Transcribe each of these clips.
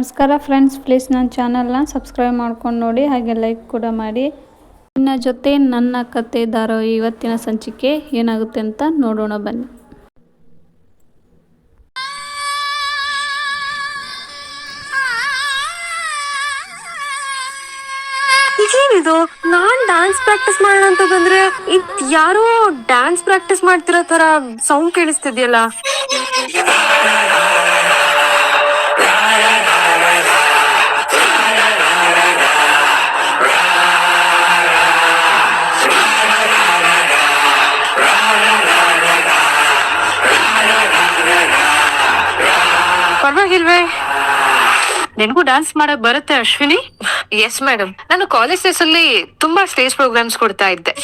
ನಮಸ್ಕಾರ friends, please ನನ್ನ ಚಾನಲ್ನ ಸಬ್ಸ್ಕ್ರೈಬ್ ಮಾಡ್ಕೊಂಡು ನೋಡಿ, ಹಾಗೆ ಲೈಕ್ ಕೂಡ ಮಾಡಿ. ನಿನ್ನ ಜೊತೆ ನನ್ನ ಕತೆ ದಾರೋ ಇವತ್ತಿನ ಸಂಚಿಕೆ ಏನಾಗುತ್ತೆ ಅಂತ ನೋಡೋಣ ಬನ್ನಿ. ಇದೇನಿದು? ನಾನ್ ಡ್ಯಾನ್ಸ್ ಪ್ರಾಕ್ಟೀಸ್ ಮಾಡೋಣ ಅಂತ ಬಂದ್ರೆ ಇದ್ ಯಾರೋ ಡ್ಯಾನ್ಸ್ ಪ್ರಾಕ್ಟೀಸ್ ಮಾಡ್ತಿರೋ ತರ ಸೌಂಡ್ ಕೇಳಿಸ್ತಿದ್ಯಲ್ಲ? ನಿನಗೂ ಡ್ಯಾನ್ಸ್ ಮಾಡಕ್ ಬರುತ್ತೆ ಅಶ್ವಿನಿ? ಎಸ್ ಮೇಡಮ್ ನಾನು ಕಾಲೇಜ್ ಡೇಸ್ ಅಲ್ಲಿ ತುಂಬಾ ಸ್ಟೇಜ್ ಪ್ರೋಗ್ರಾಮ್ಸ್ ಕೊಡ್ತಾ ಇದ್ದೆ.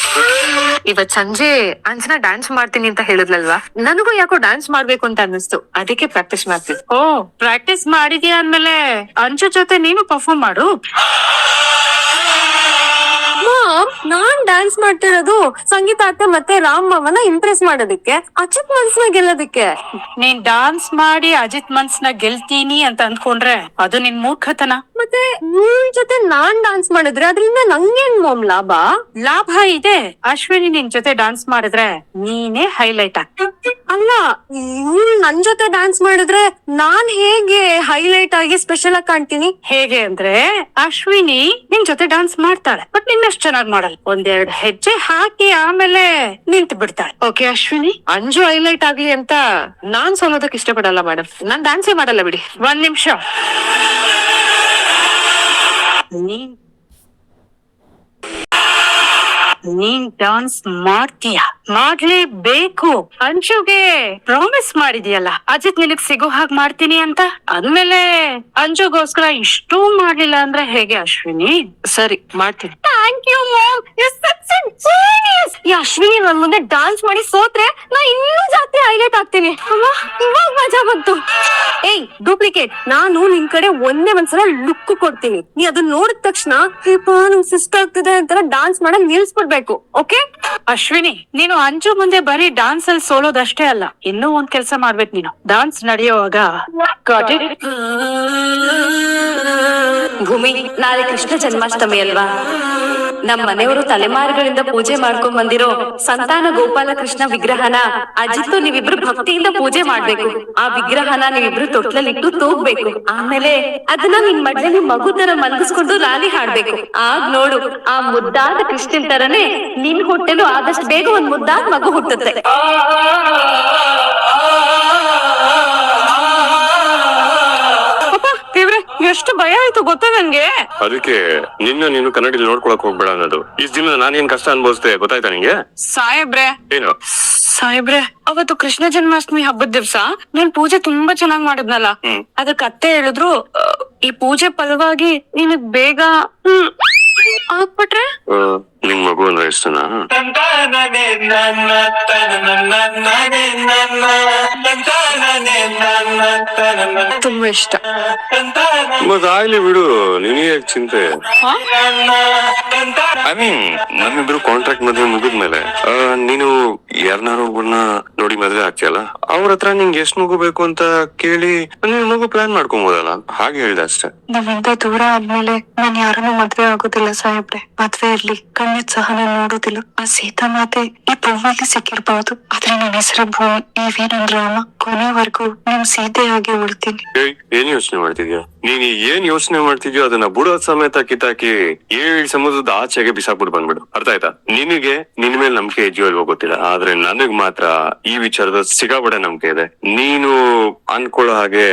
ಇವತ್ ಸಂಜೆ ಅಂಜನಾ ಡ್ಯಾನ್ಸ್ ಮಾಡ್ತೀನಿ ಅಂತ ಹೇಳಿದ್ಲಲ್ವಾ? ನನಗೂ ಯಾಕೋ ಡ್ಯಾನ್ಸ್ ಮಾಡ್ಬೇಕು ಅಂತ ಅನ್ನಿಸ್ತು. ಅದಕ್ಕೆ ಪ್ರಾಕ್ಟೀಸ್ ಮಾಡ್ತೀನಿ. ಓ ಪ್ರಾಕ್ಟೀಸ್ ಮಾಡಿದ್ಯಾ ಅಂದ್ಮೇಲೆ ಅಂಜು ಜೊತೆ ನೀನು ಪರ್ಫಾರ್ಮ್ ಮಾಡು? ನಾನ್ ಡ್ಯಾನ್ಸ್ ಮಾಡ್ತಿರೋದು ಸಂಗೀತ ಅತ್ತೆ ಮತ್ತೆ ರಾಮ್ ಮಾವನ ಇಂಪ್ರೆಸ್ ಮಾಡೋದಕ್ಕೆ, ಅಜಿತ್ ಮನ್ಸ್ನ ಗೆಲ್ಲೋದಕ್ಕೆ. ನೀನ್ ಡಾನ್ಸ್ ಮಾಡಿ ಅಜಿತ್ ಮನ್ಸ್ನ ಗೆಲ್ತೀನಿ ಅಂತ ಅಂದ್ಕೊಂಡ್ರೆ ಅದು ನಿನ್ ಮೂರ್ಖತನ. ಮತ್ತೆ ನಿನ್ ಜೊತೆ ನಾನ್ ಡಾನ್ಸ್ ಮಾಡಿದ್ರೆ ಅದ್ರಿಂದ ನಂಗೇನ್ ಮೋಮ್ ಲಾಭ? ಲಾಭ ಇದೆ. ಅಶ್ವಿನಿ ನಿನ್ ಜೊತೆ ಡಾನ್ಸ್ ಮಾಡಿದ್ರೆ ನೀನೇ ಹೈಲೈಟ್ ಆಗ್ತಿ. ಅಲ್ಲ ನೀನ್ ನನ್ ಜೊತೆ ಡಾನ್ಸ್ ಮಾಡಿದ್ರೆ ನಾನ್ ಹೇಗೆ ಹೈಲೈಟ್ ಆಗಿ ಸ್ಪೆಷಲ್ ಆಗಿ ಕಾಣ್ತೀನಿ? ಹೇಗೆ ಅಂದ್ರೆ ಅಶ್ವಿನಿ ನಿನ್ ಜೊತೆ ಡಾನ್ಸ್ ಮಾಡ್ತಾಳೆ ಬಟ್ ನಿನ್ನಷ್ಟು ಚೆನ್ನಾಗಿ ಮಾಡಲ್ಲ. ಒಂದೆರಡು ಹೆಜ್ಜೆ ಹಾಕಿ ಆಮೇಲೆ ನಿಂತು ಬಿಡ್ತಾಳೆ. ಓಕೆ ಅಶ್ವಿನಿ ಅಂಜು ಹೈಲೈಟ್ ಆಗ್ಲಿ ಅಂತ ನಾನ್ ಸೋಲೋದಕ್ ಇಷ್ಟಪಡಲ್ಲ ಮೇಡಮ್ ನಾನ್ ಡಾನ್ಸೇ ಮಾಡಲ್ಲ ಬಿಡಿ. ಒಂದ್ ನಿಮಿಷ. ನೀನ್ ನೀನ್ ಡಾನ್ಸ್ ಮಾಡ್ತೀಯ ಮಾಡ್ಲೇಬೇಕು ಅಂಜುಗೆ ಪ್ರಾಮಿಸ್ ಮಾಡಿದ್ಯಲ್ಲ ಅಜಿತ್ ನಿನಗ್ ಸಿಗೋ ಹಾಗೆ ಮಾಡ್ತೀನಿ ಅಂತ? ಅಂದ್ಮೇಲೆ ಅಂಜುಗೋಸ್ಕರ ಇಷ್ಟು ಮಾಡ್ಲಿಲ್ಲ ಅಂದ್ರೆ ಹೇಗೆ ಅಶ್ವಿನಿ? ಸರಿ ಮಾಡ್ತೀನಿ. ಥ್ಯಾಂಕ್ ಯು ಮಾಮ್ ಈ ಅಶ್ವಿನಿ ನನ್ ಮುಂದೆ ಡಾನ್ಸ್ ಮಾಡಿ ಸೋತ್ರೆ ನಾ ಇನ್ನೂ ಜಾಸ್ತಿ ಹೈಲೈಟ್ ಆಗ್ತೀನಿ. ಅಮ್ಮ, ಇವಾಗ್ ಮಜಾ ಬಂತು. ಏಯ್ ಡೂಪ್ಲಿಕೇಟ್ ನಾನು ನಿನ್ ಕಡೆ ಒಂದೇ ಒಂದ್ಸಲ ಲುಕ್ ಕೊಡ್ತೀನಿ. ನೀ ಅದನ್ನ ನೋಡಿದ ತಕ್ಷಣ ಹೇಪ ನಮ್ ಸಿಸ್ಟರ್ ಆಗ್ತಿದೆ ಅಂತ ಡಾನ್ಸ್ ಮಾಡಕ್ ನಿಲ್ಸ್ಬಿಡ್ಬೇಕು ಓಕೆ ಅಶ್ವಿನಿ ನೀನು ಅಂಜು ಮುಂದೆ ಬರೀ ಡಾನ್ಸ್ ಅಲ್ಲಿ ಸೋಲೋದಷ್ಟೇ ಅಲ್ಲ, ಇನ್ನೂ ಒಂದ್ ಕೆಲ್ಸ ಮಾಡ್ಬೇಕು ನೀನು ಡಾನ್ಸ್ ನಡೆಯುವಾಗ? ಭೂಮಿ, ನಾಳೆ ಕೃಷ್ಣ ಜನ್ಮಾಷ್ಟಮಿ ಅಲ್ವಾ ನಮ್ಮ ಮನೆಯವರು ತಲೆಮಾರುಗಳಿಂದ ಪೂಜೆ ಮಾಡ್ಕೊಂಡ್ ಬಂದಿರೋ ಸಂತಾನ ಗೋಪಾಲ ಕೃಷ್ಣ ವಿಗ್ರಹನ ಅಜಿತ್ತು ನೀವಿಬ್ರು ಭಕ್ತಿಯಿಂದ ಪೂಜೆ ಮಾಡ್ಬೇಕು. ಆ ವಿಗ್ರಹನ ನೀವಿಬ್ರು ತೊಟ್ಲಲ್ಲಿಟ್ಟು ತೂಗ್ಬೇಕು. ಆಮೇಲೆ ಅದನ್ನ ನಿನ್ ಮಡ್ಲಲ್ಲಿ ಮಗು ತರ ಮಲಗಿಸ್ಕೊಂಡು ರಾಲಿ ಹಾಡ್ಬೇಕು. ಆಗ್ ನೋಡು, ಆ ಮುದ್ದಾದ ಕೃಷ್ಣನ್ ತರನೇ ನಿನ್ ಹುಟ್ಟಲು ಆದಷ್ಟು ಬೇಗ ಒಂದ್ ಮುದ್ದಾದ ಮಗು ಹುಟ್ಟುತ್ತೆ. ಎಷ್ಟು ಭಯ ಆಯ್ತು ಗೊತ್ತಾ ನಂಗೆ? ಅದಕ್ಕೆ ನಿನ್ನ ನೀನು ಕನ್ನಡಿ ನೋಡ್ಕೊಳಕ್ ಹೋಗ್ಬೇಡ ಅನ್ನೋದು. ಈ ದಿನ ನಾನೇನ್ ಕಷ್ಟ ಅನ್ಬೋಸ್ತೆ ಗೊತ್ತಾಯ್ತಾ ನಿಂಗೆ? ಸಾಹೇಬ್ರೆ. ಏನು? ಸಾಹೇಬ್ರೆ ಅವತ್ತು ಕೃಷ್ಣ ಜನ್ಮಾಷ್ಟಮಿ ಹಬ್ಬದ ದಿವ್ಸ ನಾನು ಪೂಜೆ ತುಂಬಾ ಚೆನ್ನಾಗ್ ಮಾಡಿದ್ನಲ್ಲ. ಅದಕ್ಕೆ ಅತ್ತೆ ಹೇಳಿದ್ರು ಈ ಪೂಜೆ ಫಲವಾಗಿ ನಿನಗ್ ಬೇಗ ಹ್ಮ್ ಆಗ್ಬಿಟ್ರೆ ನಿಮ್ ಮಗು ಅಂದ್ರೆ ಎಷ್ಟನ ತುಂಬಾ ಇಷ್ಟ. ಮತ್ ಆಗ್ಲಿ ಬಿಡು ನಿನಗೆ ಯಾಕೆ ಚಿಂತೆ? ಐ ಮೀನ್ ನಮ್ಮಿಬ್ರು ಕಾಂಟ್ರಾಕ್ಟ್ ಮದ್ವೆ ಮುಗಿದ್ಮೇಲೆ ಆ, ನೀನು ಯಾರನ್ನಾರು ಒಬ್ಬರನ್ನ ನೋಡಿ ಮದ್ವೆ ಆಗ್ತಿಯಲ್ಲ? ಅವ್ರ ಹತ್ರ ನಿಂಗೆ ಎಷ್ಟ್ ಮಗು ಬೇಕು ಅಂತ ಕೇಳಿ ನೀನ್ ಮಗು ಪ್ಲಾನ್ ಮಾಡ್ಕೊಬೋದಲ್ಲ? ಹಾಗೆ ಹೇಳ್ದೆ ಅಷ್ಟೇ. ನಮ್ಮಿಂದ ದೂರ ಆದ್ಮೇಲೆ ನಾನ್ ಯಾರನ್ನು ಮದ್ವೆ ಆಗೋದಿಲ್ಲ ಸಾಹೇಬ್ರೆ ಮದ್ವೆ ಇರ್ಲಿ ಕಣ್ಣಿದ್ ಸಹ ನಾನ್ ನೋಡೋದಿಲ್ಲ ಆ ಸೀತಾ ಮಾತೆ ಈ ಭೂಮಿಗೆ ಸಿಕ್ಕಿರ್ಬಹುದು ಆದ್ರೆ ನನ್ನ ಹೆಸರು ಭೂಮಿ ನೀವೇನಂದ್ರ ಅಮ್ಮ ಕೊನೆವರೆಗೂ ನಿಮ್ ಸೀತೆಯಾಗಿ ಉಳ್ತೀನಿ. ಏಯ್ ಏನ್ ಯೋಚನೆ ಮಾಡ್ತಿದ್ಯಾ? ನೀನ್ ಏನ್ ಯೋಚನೆ ಮಾಡ್ತಿದ್ಯೋ ಅದನ್ನ ಬುಡದ ಸಮೇತ ಕಿತ್ತಾಕಿ ಏಳ್ ಸಮುದ್ರದ ಆಚೆಗೆ ಬಿಸಾಕ್ಬಿಟ್ಟು ಬಂದ್ಬಿಡು. ಅರ್ಥ ಆಯ್ತಾ? ನಿನಗೆ ನಿನ್ ಮೇಲೆ ನಂಬಿಕೆ ಇದೆಯೋ ಇಲ್ವೋ ಗೊತ್ತಿಲ್ಲ. ಆದ್ರೆ ನನಗ್ ಮಾತ್ರ ಈ ವಿಚಾರದ ಸಿಗಾಬಡೆ ನಂಬಿಕೆ ಇದೆ. ನೀನು ಅನ್ಕೊಳ್ಳೋ ಹಾಗೆ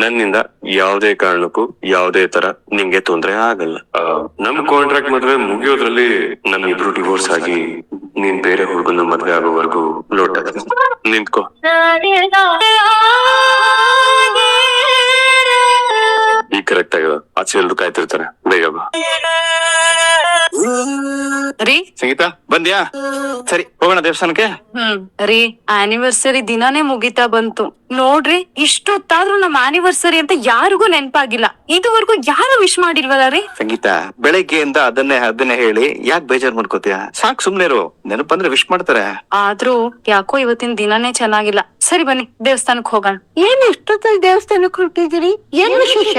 ನನ್ನಿಂದ ಯಾವ್ದೇ ಕಾರಣಕ್ಕೂ ಯಾವ್ದೇ ತರ ನಿಂಗೆ ತೊಂದ್ರೆ ಆಗಲ್ಲ. ಆ, ನಮ್ ಕಾಂಟ್ರಾಕ್ಟ್ ಮದ್ವೆ ಮುಗಿಯೋದ್ರಲ್ಲಿ ನನ್ ಇಬ್ರು ಡಿವೋರ್ಸ್ ಆಗಿ ನೀನ್ ಬೇರೆ ಹುಡುಗನ ಮದ್ವೆ ಆಗೋವರೆಗೂ ಲೋಟ ನಿಂತ್ಕೋ ಈಗ ಕರೆಕ್ಟ್ ಆಗ ಆಚೆ ಎಲ್ರು ಕಾಯ್ತಿರ್ತಾರೆ. ಬೇಗ ಬಾ. ರೀ? ಸಂಗೀತ ಬಂದ್ಯಾ? ಸರಿ ಹೋಗೋಣ ದೇವಸ್ಥಾನಕ್ಕೆ. ಹ್ಮ್. ರೀ ಆನಿವರ್ಸರಿ ದಿನಾನೇ ಮುಗಿತಾ ಬಂತು. ನೋಡ್ರಿ ಇಷ್ಟೊತ್ತಾದ್ರೂ ನಮ್ ಆನಿವರ್ಸರಿ ಅಂತ ಯಾರಿಗೂ ನೆನಪಾಗಿಲ್ಲ. ಇದುವರೆಗೂ ಯಾರು ವಿಶ್ ಮಾಡಿಲ್ವಲ್ಲ ರೀ? ಸಂಗೀತ ಬೆಳಗ್ಗೆಯಿಂದ ಅದನ್ನೇ ಅದನ್ನೇ ಹೇಳಿ ಯಾಕೆ ಬೇಜಾರ್ ಮಾಡ್ಕೋತೀಯ? ಸಾಕ್ ಸುಮ್ನೆ ಇರು. ನೆನಪಂದ್ರೆ ವಿಶ್ ಮಾಡ್ತಾರೆ. ಆದ್ರೂ ಯಾಕೋ ಇವತ್ತಿನ ದಿನಾನೇ ಚೆನ್ನಾಗಿಲ್ಲ. ಸರಿ ಬನ್ನಿ ದೇವಸ್ಥಾನಕ್ ಹೋಗೋಣ. ಏನ್ ಇಷ್ಟೊತ್ತಲ್ಲಿ ದೇವಸ್ಥಾನಕ್ಕೆ ಹೊರಟಿದ್ದೀರಿ? ಏನು ವಿಶೇಷ?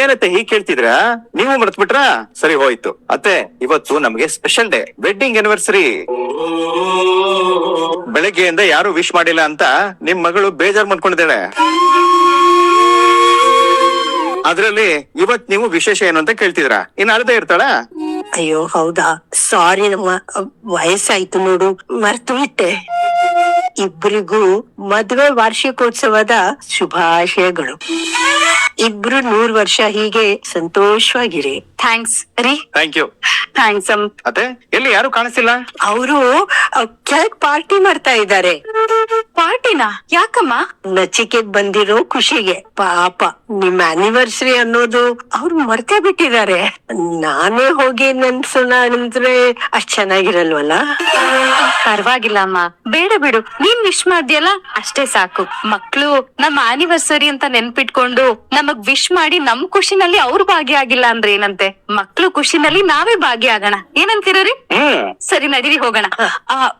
ಏನತ್ತೆ ಹೀಗ್ ಕೇಳ್ತಿದ್ರ? ನೀವು ಮರ್ತ್ಬಿಟ್ರಾ? ಸರಿ ಹೋಯ್ತು. ಅತ್ತೆ ಇವತ್ತು ನಮ್ಗೆ ಸ್ಪೆಷಲ್ ಡೇ ವೆಡ್ಡಿಂಗ್ ಆನಿವರ್ಸರಿ ಬೆಳಗ್ಗೆಯಿಂದ ಯಾರು ವಿಶ್ ಮಾಡಿಲ್ಲ ಅಂತ ನಿಮ್ ಮಗಳು ಬೇಜಾರ್ ಮಾಡ್ಕೊಂಡಿದ್ದಾಳೆ. ಅದ್ರಲ್ಲಿ ಇವತ್ ನೀವು ವಿಶೇಷ ಏನು ಅಂತ ಕೇಳ್ತಿದ್ರ? ಇನ್ ಅರ್ಧ ಇರ್ತಾಳ? ಅಯ್ಯೋ ಹೌದಾ? ಸಾರಿ ನಮ್ಮ ವಯಸ್ಸಾಯ್ತು ನೋಡು. ಮರ್ತು ಬಿಟ್ಟೆ ಇಬ್ಬರಿಗೂ ಮದುವೆ ವಾರ್ಷಿಕೋತ್ಸವದ ಶುಭಾಶಯಗಳು. ಇಬ್ರು ನೂರ್ ವರ್ಷ ಹೀಗೆ ಸಂತೋಷವಾಗಿರಿ. ಥ್ಯಾಂಕ್ಸ್ ರೀ ಥ್ಯಾಂಕ್ ಯು ಥ್ಯಾಂಕ್ಸ್ ಅಮ್ ಅತ್ತೆ ಎಲ್ಲಿ ಯಾರು ಕಾಣಿಸ್ತಿಲ್ಲ? ಅವರು ಕೆಳಗ್ ಪಾರ್ಟಿ ಮಾಡ್ತಾ ಇದ್ದಾರೆ. ಪಾರ್ಟಿನಾ? ಯಾಕಮ್ಮ? ನಚಿಕೆಗ್ ಬಂದಿರೋ ಖುಷಿಗೆ. ಪಾಪ ನಿಮ್ ಆನಿವರ್ಸರಿ ಅನ್ನೋದು ಅವ್ರು ಮರ್ತೇ ಬಿಟ್ಟಿದ್ದಾರೆ. ನಾನೇ ಹೋಗಿ ನೆನ್ಸೋಣ ಅಂದ್ರೆ ಅಷ್ಟ್ ಚೆನ್ನಾಗಿರಲ್ವಲ್ಲ? ಪರವಾಗಿಲ್ಲ ಅಮ್ಮ. ಬೇಡ ಬಿಡು. ನೀನ್ ವಿಶ್ ಮಾಡ್ದಿಯಲ್ಲ ಅಷ್ಟೇ ಸಾಕು. ಮಕ್ಳು ನಮ್ಮ ಆನಿವರ್ಸರಿ ಅಂತ ನೆನ್ಪಿಟ್ಕೊಂಡು ನಮಗ್ ವಿಶ್ ಮಾಡಿ ನಮ್ ಖುಷಿನಲ್ಲಿ ಅವ್ರು ಭಾಗಿಯಾಗಿಲ್ಲ ಅಂದ್ರೆ ಏನಂತೆ? ಮಕ್ಳು ಖುಷಿನಲ್ಲಿ ನಾವೇ ಭಾಗಿಯಾಗೋಣ. ಆಗೋಣ ಏನಂತೀರೀ ಸರಿ ನಡೀರಿ ಹೋಗೋಣ.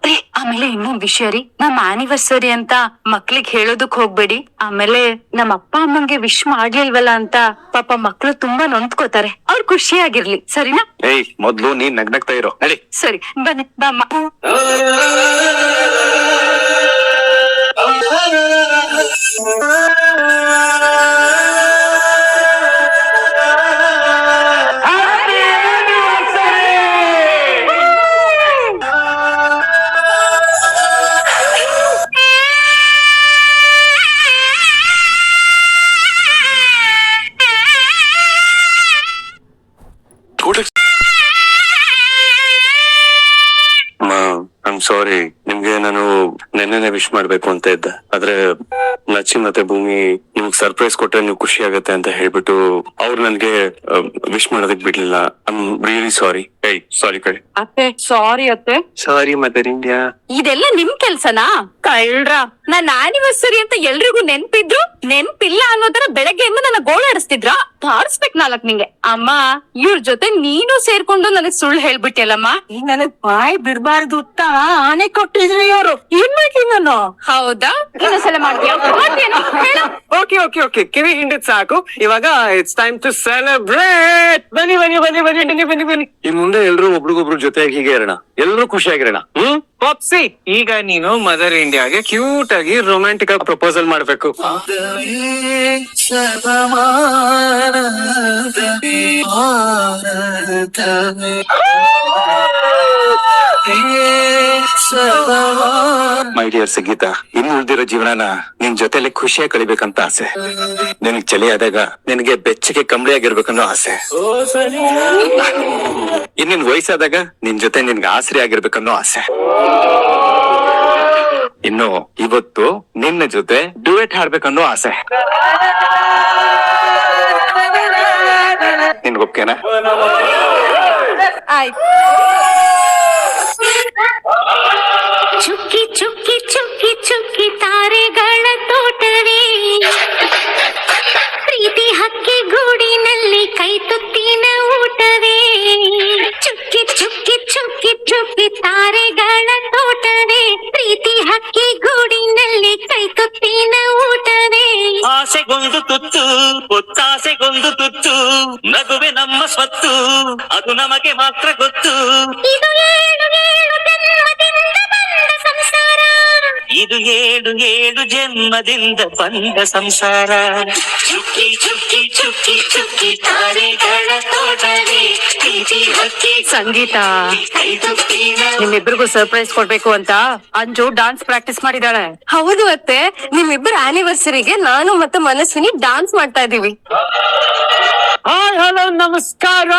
ರೀ, ಆಮೇಲೆ ಇನ್ನೊಂದ್ ವಿಷಯ ರೀ. ನಮ್ಮ ಆನಿವರ್ಸರಿ ಅಂತ ಮಕ್ಳಿಗ್ ಹೇಳೋದಕ್ ಹೋಗ್ಬೇಡಿ. ಆಮೇಲೆ ನಮ್ಮ ಅಪ್ಪ ಅಮ್ಮಂಗೆ ವಿಶ್ ಮಾಡ್ಲಿಲ್ವಲ್ಲ ಅಂತ ಪಾಪ ಮಕ್ಳು ತುಂಬಾ ನೊಂದ್ಕೋತಾರೆ. ಅವ್ರ ಖುಷಿಯಾಗಿರ್ಲಿ ಸರಿನಾ? ಏಯ್ ಮೊದ್ಲು ನೀನ್ ನಗ್ನಗ್ತಾ ಇರೋ. ನಡಿ. ಸರಿ ಬನ್ನಿ ಬಾಮ್ಮ ಐಮ್ ಸಾರಿ ನಿಮ್ಗೆ ನಾನು ನೆನ್ನೆನೆ ವಿಶ್ ಮಾಡ್ಬೇಕು ಅಂತ ಇದ್ದ. ಆದ್ರೆ ನಚ್ಚಿ ಮತ್ತೆ ಭೂಮಿ ನಿಮ್ಗೆ ಸರ್ಪ್ರೈಸ್ ಕೊಟ್ರೆ ನೀವು ಖುಷಿ ಆಗತ್ತೆ ಅಂತ ಹೇಳ್ಬಿಟ್ಟು ಅವ್ರು ನನ್ಗೆ ವಿಶ್ ಮಾಡೋದಕ್ ಬಿಡ್ಲಿಲ್ಲ. ಐ ರಿಯಲಿ ಸಾರಿ ಏಯ್ ಸಾರಿ ಕಡೆ ಅತ್ತೆ ಸಾರಿ ಅತ್ತೆ. ಸಾರಿ ಮದರ್ ಇಂಡಿಯಾ ಇದೆಲ್ಲ ನಿಮ್ ಕೆಲ್ಸನಾ? ಕಳ್ರ ನನ್ನ ಆನಿವರ್ಸರಿ ಅಂತ ಎಲ್ರಿಗೂ ನೆನ್ಪಿದ್ರು? ನೆನ್ಪಿಲ್ಲ ಅನ್ನೋ ತರ ಬೆಳಗ್ಗೆಯಿಂದ ನನ್ನ ಗೋಳಾಡಿಸ್ತಿದ್ರ? ತಾಡ್ಸ್ಬೇಕ್ ನಾಲ್ಕ್ ನಿಂಗೆ. ಅಮ್ಮ ಇವ್ರ ಜೊತೆ ನೀನು ಸೇರ್ಕೊಂಡು ನನಗ್ ಸುಳ್ಳು ಹೇಳ್ಬಿಟ್ಟಿಯಲ್ಲಮ್ಮ ನನಗ್ ಬಾಯ್ ಬಿಡ್ಬಾರ್ದು ಅಂತ ಆನೆ ಕೊಟ್ಟಿದ್ರಿ ಇವರು. ಏನ್ ಮಾಡ್ತೀನಿ ನಾನು? ಹೌದಾ? ಇನ್ನೊಂದ್ಸಲ ಮಾಡ್ತೀಯ? ಹೇಳು. Okay okay okay. ಕಿವಿ ಹಿಂಡಿದ್ ಸಾಕು. ಇವಾಗ ಇಟ್ಸ್ ಟೈಮ್ ಟು ಸೆಲೆಬ್ರೇಟ್ ಬನ್ನಿ ಬನ್ನಿ ಬನ್ನಿ ಬನ್ನಿ ಬನ್ನಿ ಬನ್ನಿ ಬನ್ನಿ. ಇನ್ ಮುಂದೆ ಎಲ್ರು ಒಬ್ರಿಗೊಬ್ರು ಜೊತೆಯಾಗಿ ಹೀಗೆ ಇರೋಣ. ಎಲ್ರು ಖುಷಿಯಾಗಿರೋಣ. ಹ್ಮ್? ಪಾಪ್ಸಿ ಈಗ ನೀನು ಮದರ್ ಇಂಡಿಯಾಗೆ ಕ್ಯೂಟ್ ಆಗಿ ರೊಮ್ಯಾಂಟಿಕ್ ಆಗಿ ಪ್ರಪೋಸಲ್ ಮಾಡ್ಬೇಕು. ಮೈ ಡಿಯರ್ ಸಂಗೀತ ಇನ್ನು ಉಳಿದಿರೋ ಜೀವನನ ನಿನ್ ಜೊತೆಲಿ ಖುಷಿಯಾಗಿ ಕಳಿಬೇಕಂತ ಆಸೆ. ನಿನಗ್ ಚಳಿ ಆದಾಗ ನಿನಗೆ ಬೆಚ್ಚಗೆ ಕಂಬಳಿ ಆಗಿರ್ಬೇಕನ್ನೋ ಆಸೆ ಇನ್ನಿನ್ ವಯಸ್ಸಾದಾಗ ನಿನ್ ಜೊತೆ ನಿನ್ಗೆ ಆಸರೆ ಆಗಿರ್ಬೇಕನ್ನೋ ಆಸೆ. ಇನ್ನು ಇವತ್ತು ನಿನ್ನ ಜೊತೆ ಡುವೆಟ್ ಹಾಡ್ಬೇಕನ್ನೋ ಆಸೆ. ನಿನ್ಗೊಪ್ಕೆನಾ ಚುಕ್ಕಿ ಚುಕ್ಕಿ ಒತ್ತಾಸೆಗೊಂದು ತುತ್ತು ನಗುವೆ ನಮ್ಮ ಸ್ವತ್ತು ಅದು ನಮಗೆ ಮಾತ್ರ ಗೊತ್ತು. ಇದು ಏಳು ಏಳು ಜನ್ಮದಿಂದ ಬಂದ ಸಂಸಾರ. ಚುಕ್ಕಿ ಚುಕ್ಕಿ ತಾರೆಗಳ ತೋಟಲಿ ಕಿಜಿ ಹಕ್ಕಿ ಸಂಗೀತ. ನಿಮ್ಮಿಬ್ರಿಗೂ ಸರ್ಪ್ರೈಸ್ ಕೊಡ್ಬೇಕು ಅಂತ ಅಂಜು ಡಾನ್ಸ್ ಪ್ರಾಕ್ಟೀಸ್ ಮಾಡಿದಾಳೆ ಹೌದು ಅತ್ತೆ ನಿಮ್ಮಿಬ್ಬರ ಆನಿವರ್ಸರಿಗೆ ನಾನು ಮತ್ತೆ ಮನಸ್ವಿನಿ ಡಾನ್ಸ್ ಮಾಡ್ತಾ ಇದೀವಿ ಹಾಯ್, ಹಲೋ, ನಮಸ್ಕಾರ.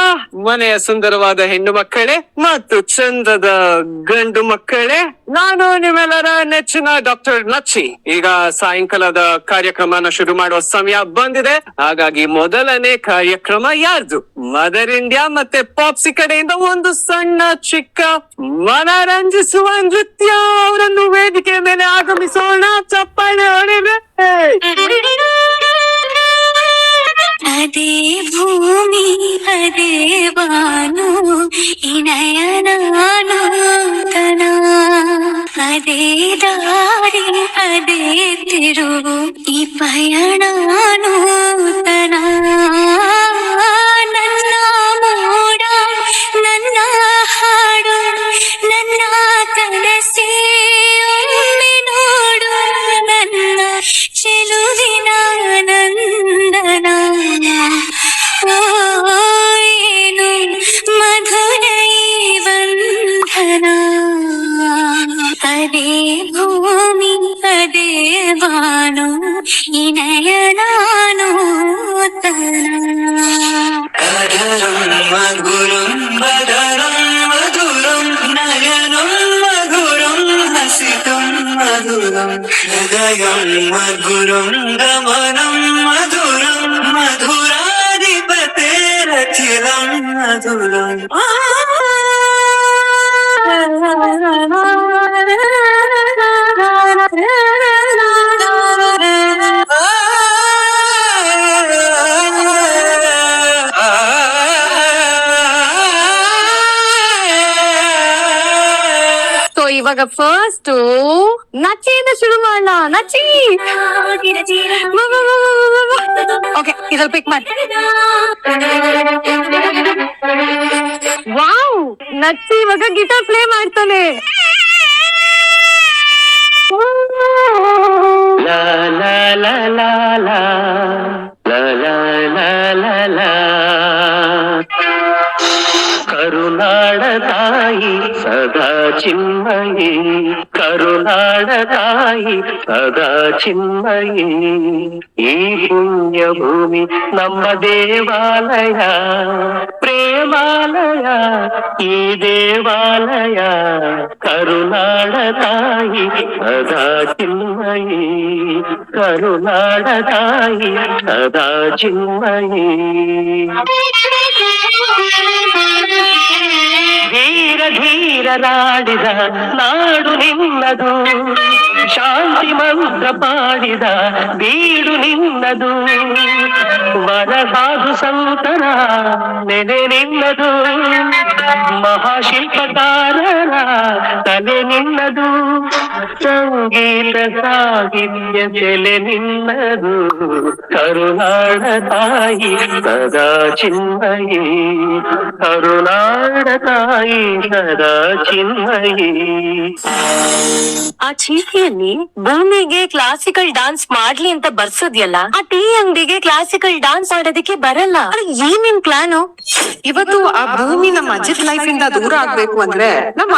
ಮನೆಯ ಸುಂದರವಾದ ಹೆಣ್ಣು ಮಕ್ಕಳೇ ಮತ್ತು ಚಂದದ ಗಂಡು ಮಕ್ಕಳೇ, ನಾನು ನಿಮ್ಮೆಲ್ಲರ ನೆಚ್ಚಿನ ಡಾಕ್ಟರ್ ನಚ್ಚಿ ಈಗ ಸಾಯಂಕಾಲದ ಕಾರ್ಯಕ್ರಮನ ಶುರು ಮಾಡುವ ಸಮಯ ಬಂದಿದೆ. ಹಾಗಾಗಿ ಮೊದಲನೇ ಕಾರ್ಯಕ್ರಮ ಯಾರ್ದು? ಮದರ್ ಇಂಡಿಯಾ ಮತ್ತೆ ಪಾಪ್ಸಿ ಕಡೆಯಿಂದ ಒಂದು ಸಣ್ಣ, ಚಿಕ್ಕ ಮನರಂಜಿಸುವ ನೃತ್ಯ. ಅವರನ್ನು ವೇದಿಕೆ ಮೇಲೆ ಆಗಮಿಸೋಣ. ಚಪ್ಪಾಳೆ ಹೊಡಿದೆ அதே பூமி அதே வானு இணையனானாதனா அதே தாரி அதே திரு இப்பயணானூதனா దేవాను ఇనయనాను కడలం మధురం మధురం మధురం నయనం మధురం హసితం మధురం హృదయం మధురం గమనం మధురం మధురాధిపతే రచిలం మధురం ಬಗ ಫಸ್ಟ್ ನಚ್ಚಿಯಿಂದ ಶುರು ಮಾಡೋಣ ನಚ್ಚಿ ಓಕೆ ಇದ್ರಲ್ಲಿ ಪಿಕ್ ಮಾಡಿ ವಾವ್ ನಚ್ಚಿ ಇವಾಗ ಗಿಟಾರ್ ಪ್ಲೇ ಮಾಡ್ತಾನೆ ಕರುನಾಡ ತಾಯಿ సదా చిన్మయి కరుణాడతాయి సదా చిన్మయి. ఈ పుణ్యభూమి నమ్మ దేవాలయ ప్రేమాలయ ఈ దేవాలయ కరుణాడతాయి సదా చిన్మయి కరుణాడతాయి సదా చిన్మయి. ಧೀರರಾಡಿದ ನಾಡು ನಿನ್ನದು. ಶಾಂತಿ ಮಂತ್ರ ಪಾಡಿದ ಬೀಡು ನಿನ್ನದು. ವರ ಸಾಧು ಸಂತರ ನೆನೆ ನಿನ್ನದು. ಮಹಾಶಿಲ್ಪಕಾರರ ತಲೆ ನಿನ್ನದು. ಸಂಗೀತ ಸಾಹಿತ್ಯ ಸೆಲೆ ನಿನ್ನದು. ಕರುನಾಡ ತಾಯಿ ಸದಾ ಚಿನ್ಮಯಿ. ಕರುನಾಡ ತಾಯಿ ಸದಾ ಆ ಚೀಟಿಯಲ್ಲಿ ಭೂಮಿಗೆ ಕ್ಲಾಸಿಕಲ್ ಡಾನ್ಸ್ ಮಾಡ್ಲಿ ಅಂತ ಬರ್ಸೋದ್ಯಲ್ಲ, ಆ ಟೀ ಅಂಗಡಿಗೆ ಕ್ಲಾಸಿಕಲ್ ಡಾನ್ಸ್ ಮಾಡೋದಕ್ಕೆ ಬರಲ್ಲ. ಏನೇನ್ ಏನ್ ನಿನ್ ಪ್ಲಾನು ಇವತ್ತು ಆ ಭೂಮಿ ನಮ್ಮ ಅಜಿತ್ ಲೈಫ್ ಇಂದ ದೂರ ಆಗ್ಬೇಕು ಅಂದ್ರೆ ನಮ್ಮ